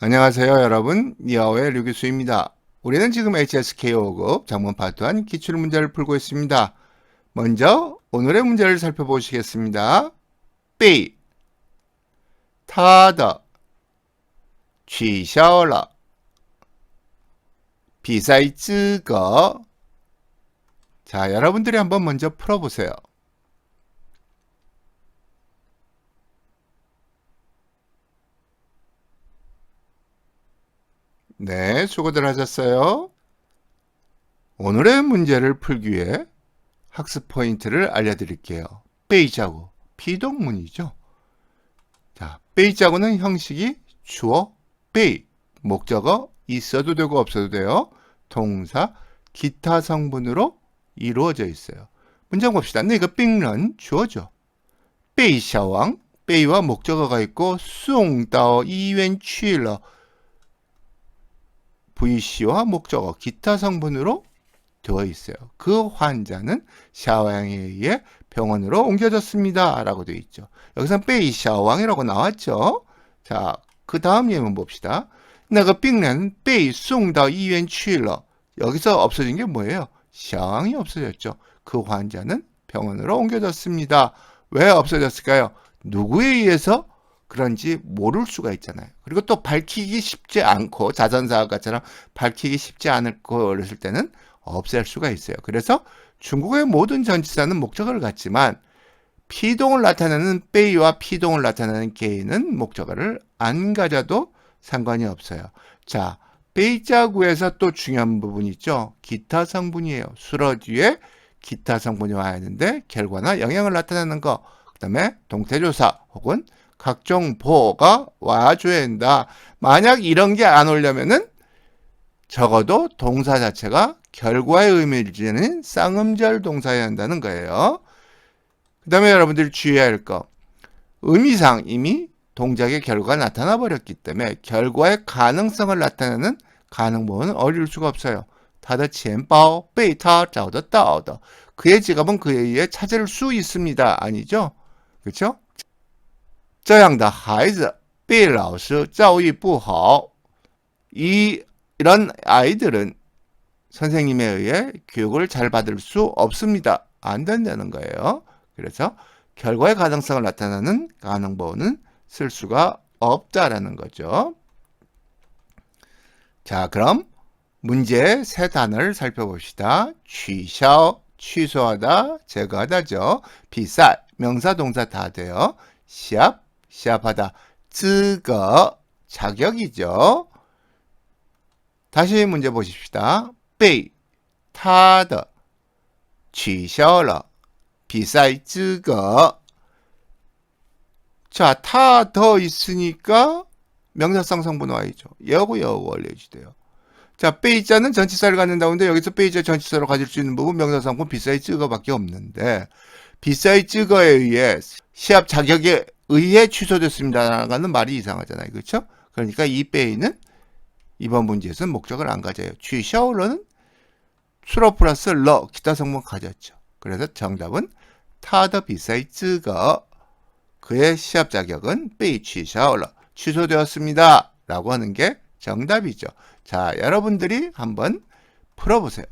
안녕하세요 여러분 니아오의 류기수입니다. 우리는 지금 HSK 5급 장문 파트 1 기출 문제를 풀고 있습니다. 먼저 오늘의 문제를 살펴보시겠습니다. B 他的取消了比赛资格 자, 여러분들이 한번 먼저 풀어보세요. 네, 수고들 하셨어요. 오늘의 문제를 풀기 위해 학습 포인트를 알려드릴게요. 베이자고, 비동문이죠. 자, 베이자고는 형식이 주어, 베이, 목적어 있어도 되고 없어도 돼요. 동사, 기타 성분으로 이루어져 있어요. 문장 봅시다. 근데 이거 빙런 주어죠. 베이샤왕, 베이와 목적어가 있고 숭다오 이웬 취러 VC와 목적어, 기타 성분으로 되어 있어요. 그 환자는 샤왕에 의해 병원으로 옮겨졌습니다. 라고 되어 있죠. 여기서 빼이 샤왕이라고 나왔죠. 자, 그 다음 예문 봅시다. 내가 빙는 빼이 숭다 이院 취러. 여기서 없어진 게 뭐예요? 샤왕이 없어졌죠. 그 환자는 병원으로 옮겨졌습니다. 왜 없어졌을까요? 누구에 의해서 그런지 모를 수가 있잖아요. 그리고 또 밝히기 쉽지 않고 자선사가처럼 밝히기 쉽지 않을 거였을 때는 없앨 수가 있어요. 그래서 중국의 모든 전치사는 목적어를 갖지만 피동을 나타내는 베이와 피동을 나타내는 게이는 목적어를 안 가져도 상관이 없어요. 자, 베이자구에서 또 중요한 부분이 있죠. 기타 성분이에요. 수러 뒤에 기타 성분이 와야 하는데 결과나 영향을 나타내는 거. 그 다음에 동태조사 혹은 각종 보호가 와줘야 된다. 만약 이런 게 안 오려면은 적어도 동사 자체가 결과의 의미를 지는 쌍음절 동사여야 한다는 거예요. 그 다음에 여러분들이 주의해야 할 거. 의미상 이미 동작의 결과가 나타나 버렸기 때문에 결과의 가능성을 나타내는 가능보는 어려울 수가 없어요. 타더 첸바오 베이타 자오더 따오더 그의 지갑은 그에 의해 찾을 수 있습니다. 아니죠? 그렇죠? 这样的孩子被老师教育不好. 이 이런 아이들은 선생님에 의해 교육을 잘 받을 수 없습니다. 안 된다는 거예요. 그래서 결과의 가능성을 나타내는 가능보는 쓸 수가 없다라는 거죠. 자, 그럼 문제 세 단어를 살펴봅시다. 취消, 취소하다, 제거하다죠. 비쌀, 명사, 동사 다 돼요. 시합, 시합하다. 쯔거 자격이죠. 다시 문제 보십시다. 베이 타더 취消了 비쌀 쯔거 자, 타 더 있으니까 명사상 성분 와이죠. 여고 여고 원래 주세요. 자, 빼이자는 전치사를 갖는다는데 여기서 빼이자 전치사로 가질 수 있는 부분 명사상품 비싸이 쯔거밖에 없는데 비싸이 쯔거에 의해 시합 자격에 의해 취소됐습니다라는 말이 이상하잖아요. 그렇죠? 그러니까 이 베이는 이번 문제에서는 목적을 안 가져요. 취샤오러는 수로 플러스 러 기타 성분 가졌죠. 그래서 정답은 타더 쯔거 그의 시합 자격은 베이 취샤오러 취소되었습니다. 라고 하는 게 정답이죠. 자, 여러분들이 한번 풀어보세요.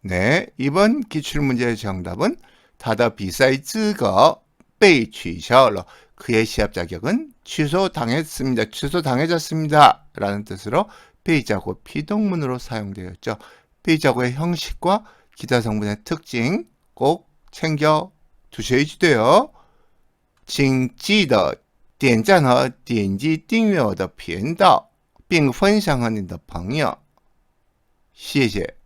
네, 이번 기출문제의 정답은 타더 비싸이 쯔거 베이 취샤오러 그의 시합 자격은 취소당했습니다. 취소당해졌습니다. 라는 뜻으로 베이자고 피동문으로 사용되었죠. 베이자고의 형식과 기타 성분의 특징 꼭 챙겨 두셔야 돼요. 请记得点赞和点击订阅我的频道，并分享和你的朋友。谢谢。